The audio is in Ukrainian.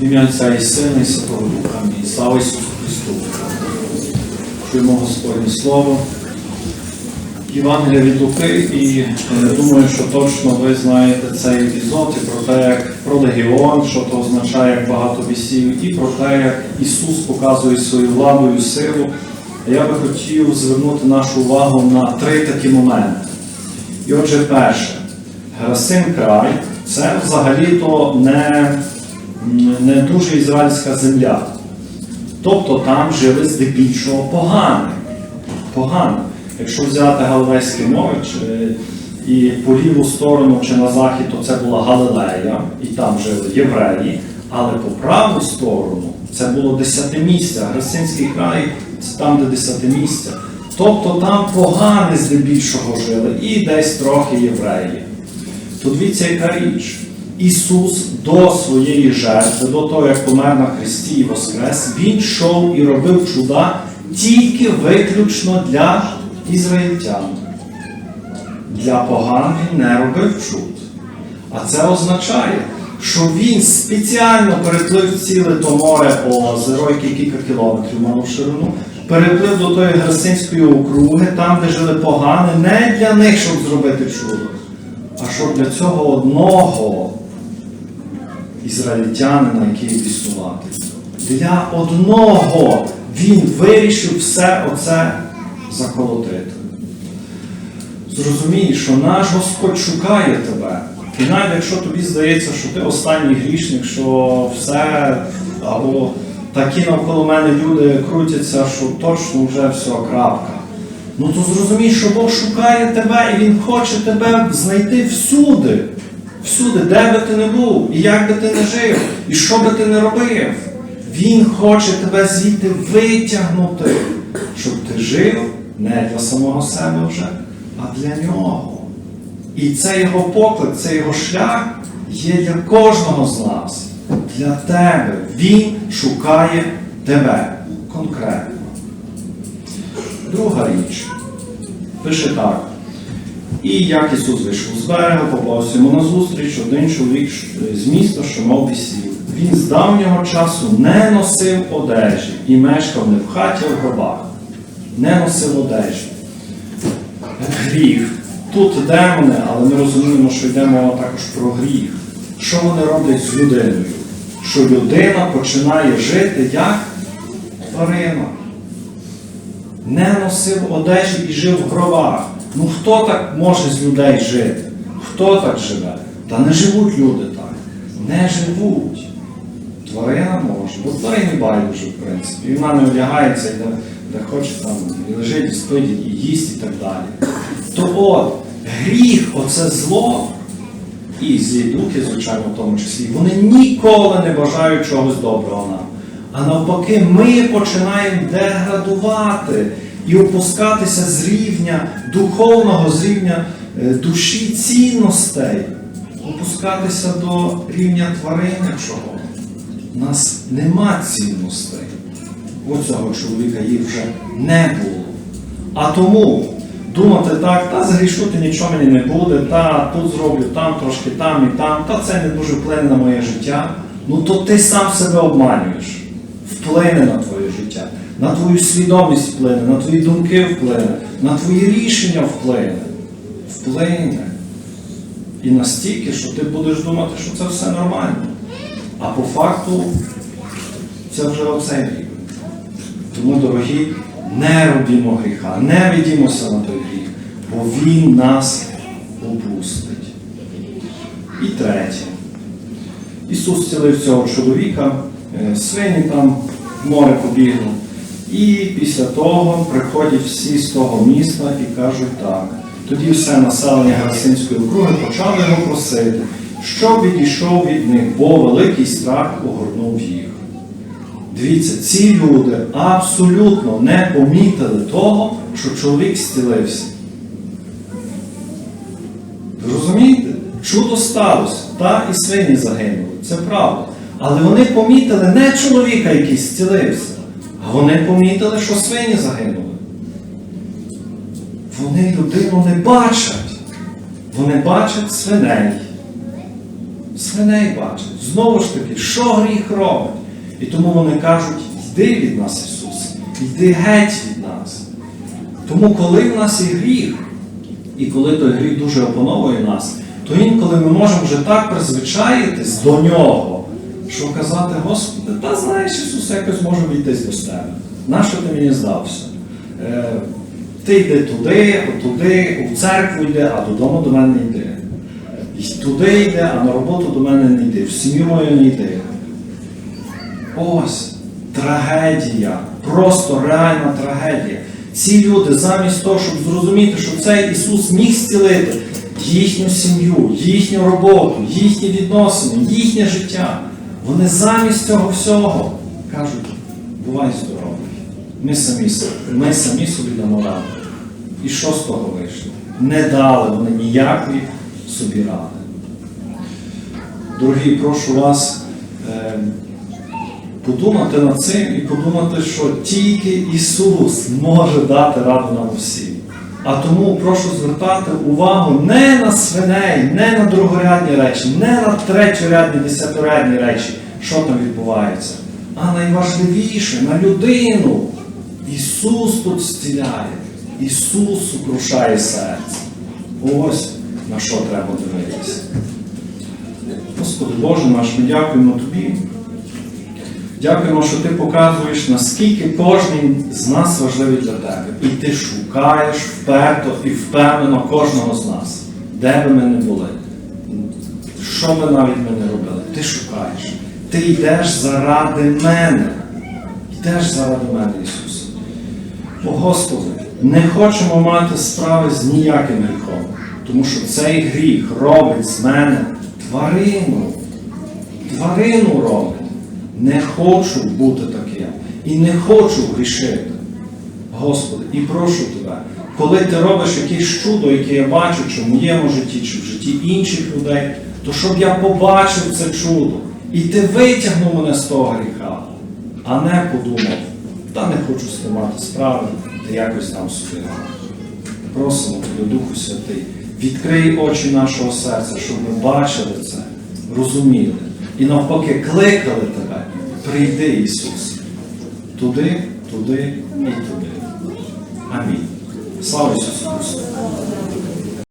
В ім'я Отця і Сина, і Святого Духа. Амінь. Слава Ісусу Христу. Чуємо Господнє Слово. Євангелія від Луки, і е, думаю, що точно ви знаєте цей епізод і про те, як про легіон, що то означає як багато вісів, і про те, як Ісус показує свою владу і силу. Я би хотів звернути нашу увагу на три такі моменти. І отже, перше, Герасим край це взагалі-то не, не дуже ізраїльська земля. Тобто там жили здебільшого погані. Погані. Якщо взяти галилейські мови і по ліву сторону чи на захід, то це була Галилея, і там жили євреї, але по праву сторону це було десятимістя. Грасинський край це там, де десятимістя. Тобто там погані здебільшого жили і десь трохи євреї. То дивіться, яка річ. Ісус до своєї жертви, до того, як помер на Христі і Воскрес, Він йшов і робив чуда тільки виключно для ізраїльтян. Для поган він не робив чуд. А це означає, що він спеціально переплив ціле то море озеро, яке кілька кілометрів мало в ширину, переплив до тої Грасинської округи, там, де жили погани, не для них, щоб зробити чудо, а щоб для цього одного ізраїльтянина, який існувати. Для одного він вирішив все оце заколотити. Зрозумій, що наш Господь шукає тебе. І навіть якщо тобі здається, що ти останній грішник, що все, або такі навколо мене люди крутяться, що точно вже все крапка. Ну то зрозумій, що Бог шукає тебе і Він хоче тебе знайти всюди. Всюди, де би ти не був, і як би ти не жив, і що би ти не робив. Він хоче тебе звідти витягнути, щоб ти жив не для самого себе вже, а для нього. І це його поклик, це його шлях є для кожного з нас, для тебе. Він шукає тебе конкретно. Друга річ. Пише так. І як Ісус вийшов з берега, попався йому назустріч один чоловік з міста, що мав весілля. Він з давнього часу не носив одежі і мешкав не в хаті, а в гробах. Не носив одежі. Гріх. Тут демони, але ми розуміємо, що йде мова також про гріх. Що вони роблять з людиною? Що людина починає жити як тварина. Не носив одежі і жив в гробах. Ну хто так може з людей жити? Хто так живе? Та не живуть люди так. Не живуть. Тварина може. Бо тварині байдуже, в принципі. І вона не одягається, де, де хоче там, і лежить, і спить, і їсть, і так далі. То от, гріх, оце зло, і злі духи, звичайно, в тому числі, вони ніколи не бажають чогось доброго нам. А навпаки, ми починаємо деградувати і опускатися з рівня духовного, з рівня е, душі цінностей, опускатися до рівня тваринячого. У нас нема цінностей. У цього чоловіка їх вже не було. А тому думати так, та згрішути нічого мені не буде, та тут зроблю, там трошки там і там, та це не дуже вплине на моє життя. Ну то ти сам себе обманюєш. Вплине на твоє на твою свідомість вплине, на твої думки вплине, на твої рішення вплине. Вплине. І настільки, що ти будеш думати, що це все нормально. А по факту це вже оцей рік. Тому, дорогі, не робімо гріха, не ведімося на той гріх, бо Він нас опустить. І третє. Ісус зцілив цього чоловіка, е, свині там в море побігли. І після того приходять всі з того міста і кажуть так. Тоді все населення Грасинської округи почало його просити, щоб відійшов від них, бо великий страх огорнув їх. Дивіться, ці люди абсолютно не помітили того, що чоловік зцілився. Ви розумієте? Чудо сталося, та і свині загинули. Це правда. Але вони помітили не чоловіка, який зцілився, вони помітили, що свині загинули. Вони людину не бачать. Вони бачать свиней. свиней бачать. Знову ж таки, що гріх робить? І тому вони кажуть, йди від нас, Ісус, йди геть від нас. Тому, коли в нас є гріх, і коли той гріх дуже опановує нас, то інколи ми можемо вже так призвичаїтись до нього, що казати, Господи, та знаєш, Ісус, якось можу війтись до тебе. Нащо ти мені здався? Е, ти йди туди, отуди, у церкву йди, а додому до мене не йди. І туди йди, а на роботу до мене не йди, в сім'ю мою не йди. Ось трагедія, просто реальна трагедія. Ці люди, замість того, щоб зрозуміти, що цей Ісус міг зцілити їхню сім'ю, їхню роботу, їхні відносини, їхнє життя, вони замість цього всього кажуть, бувай здоровий. Ми самі, ми самі собі дамо раду. І що з того вийшло? Не дали вони ніякої собі ради. Дорогі, прошу вас е, подумати над цим і подумати, що тільки Ісус може дати раду нам усім. А тому прошу звертати увагу не на свиней, не на другорядні речі, не на третьорядні, десяторядні речі, що там відбувається, а найважливіше на людину. Ісус тут зціляє, Ісус сукрушає серце. Ось на що треба дивитися. Господи Боже наш, ми дякуємо Тобі. Дякуємо, що ти показуєш, наскільки кожен з нас важливий для тебе. І ти шукаєш вперто і впевнено кожного з нас, де би ми не були, що би навіть ми не робили. Ти шукаєш. Ти йдеш заради мене. Йдеш заради мене, Ісусе. О Господи, не хочемо мати справи з ніяким гріхом, тому що цей гріх робить з мене тварину. Тварину робить. Не хочу бути таким і не хочу грішити. Господи, і прошу тебе, коли ти робиш якесь чудо, яке я бачу, чи в моєму житті, чи в житті інших людей, то щоб я побачив це чудо, і ти витягнув мене з того гріха, а не подумав, та не хочу з справи, ти якось там собі. радий». Просимо тебе, Духу Святий, відкрий очі нашого серця, щоб ми бачили це, розуміли. І навпаки кликали тебе, прийди, Ісус. Туди, туди і туди. Амінь. Слава Ісусу Христу!